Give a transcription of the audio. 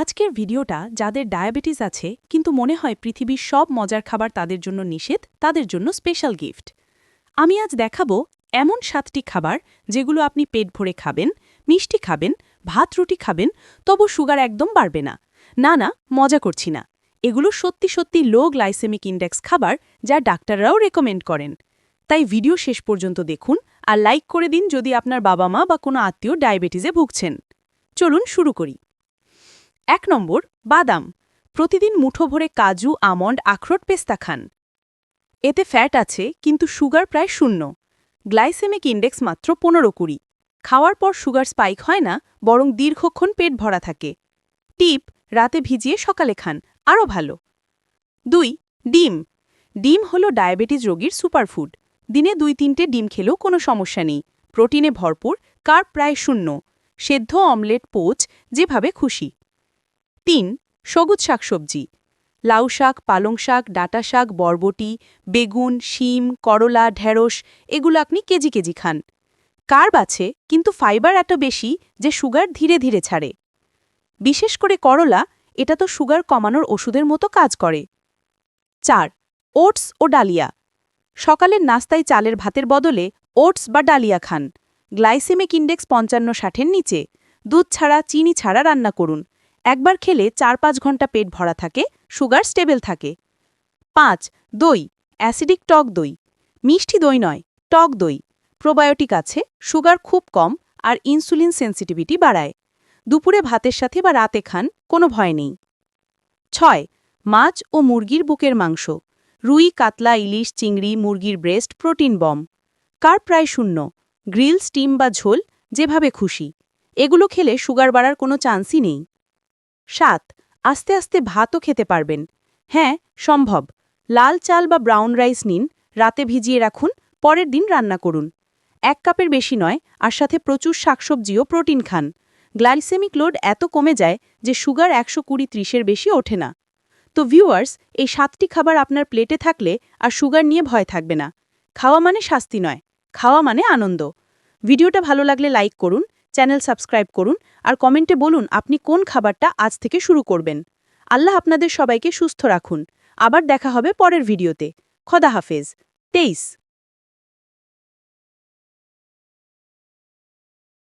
আজকের ভিডিওটা যাদের ডায়াবেটিস আছে, কিন্তু মনে হয় পৃথিবীর সব মজার খাবার তাদের জন্য নিষেধ, তাদের জন্য স্পেশাল গিফট আমি আজ দেখাবো এমন সাতটি খাবার যেগুলো আপনি পেট ভরে খাবেন, মিষ্টি খাবেন, ভাত, রুটি খাবেন, তবু সুগার একদম বাড়বে না। না না, মজা করছি না। এগুলো সত্যি সত্যি লো গ্লাইসেমিক ইন্ডেক্স খাবার যা ডাক্তাররাও রেকমেন্ড করেন। তাই ভিডিও শেষ পর্যন্ত দেখুন আর লাইক করে দিন যদি আপনার বাবা মা বা কোনো আত্মীয় ডায়াবেটিসে ভুগছেন। চলুন শুরু করি। এক নম্বর, বাদাম। প্রতিদিন মুঠো ভরে কাজু, আমন্ড, আখরোট পেস্তা খান। এতে ফ্যাট আছে, কিন্তু সুগার প্রায় শূন্য। গ্লাইসেমিক ইন্ডেক্স মাত্র পনেরো কুড়ি। খাওয়ার পর সুগার স্পাইক হয় না, বরং দীর্ঘক্ষণ পেট ভরা থাকে। টিপ, রাতে ভিজিয়ে সকালে খান, আরও ভালো। দুই, ডিম। ডিম হল ডায়াবেটিস রোগীর সুপারফুড। দিনে দুই তিনটে ডিম খেলেও কোনো সমস্যা নেই। প্রোটিনে ভরপুর কার প্রায় শূন্য। সেদ্ধ অমলেট, পোচ, যেভাবে খুশি। তিন, সবুজ শাকসবজি লাউ শাক, পালং শাক, ডাটা শাক, বরবটি, বেগুন, শিম, করলা, ঢেঁড়স, এগুলো আপনি কেজি কেজি খান। কার্ব আছে, কিন্তু ফাইবার এত বেশি যে সুগার ধীরে ধীরে ছাড়ে। বিশেষ করে করলা, এটা তো সুগার কমানোর ওষুধের মতো কাজ করে। চার, ওটস ও ডালিয়া। সকালের নাস্তায় চালের ভাতের বদলে ওটস বা ডালিয়া খান। গ্লাইসেমিক ইন্ডেক্স পঞ্চান্ন ষাটের নিচে। দুধ ছাড়া, চিনি ছাড়া রান্না করুন। একবার খেলে চার পাঁচ ঘণ্টা পেট ভরা থাকে, সুগার স্টেবল থাকে। পাঁচ, দই, অ্যাসিডিক টক দই। মিষ্টি দই নয়, টক দই। প্রোবায়োটিক আছে, সুগার খুব কম আর ইনসুলিন সেন্সিটিভিটি বাড়ায়। দুপুরে ভাতের সাথে বা রাতে খান, কোনো ভয় নেই। ছয়, মাছ ও মুরগির বুকের মাংস। রুই, কাতলা, ইলিশ, চিংড়ি, মুরগির ব্রেস্ট, প্রোটিন বম। কার প্রায় শূন্য? গ্রিল, স্টিম বা ঝোল, যেভাবে খুশি। এগুলো খেলে সুগার বাড়ার কোনো চান্সই নেই। সাত, আস্তে আস্তে ভাতও খেতে পারবেন। হ্যাঁ সম্ভব। লাল চাল বা ব্রাউন রাইস নিন, রাতে ভিজিয়ে রাখুন, পরের দিন রান্না করুন। এক কাপের বেশি নয়, আর সাথে প্রচুর শাকসবজি ও প্রোটিন খান। গ্লাইসেমিক লোড এত কমে যায় যে সুগার একশো কুড়ি ত্রিশের বেশি ওঠে না। তো ভিউয়ার্স এই সাতটি খাবার আপনার প্লেটে থাকলে আর সুগার নিয়ে ভয় থাকবে না। খাওয়া মানে শাস্তি নয়, খাওয়া মানে আনন্দ। ভিডিওটা ভালো লাগলে লাইক করুন চ্যানেল সাবস্ক্রাইব করুন আর কমেন্টে বলুন আপনি কোন খাবারটা আজ থেকে শুরু করবেন। আল্লাহ আপনাদের সবাইকে সুস্থ রাখুন। আবার দেখা হবে পরের ভিডিওতে। খদা হাফেজ। তেইশ।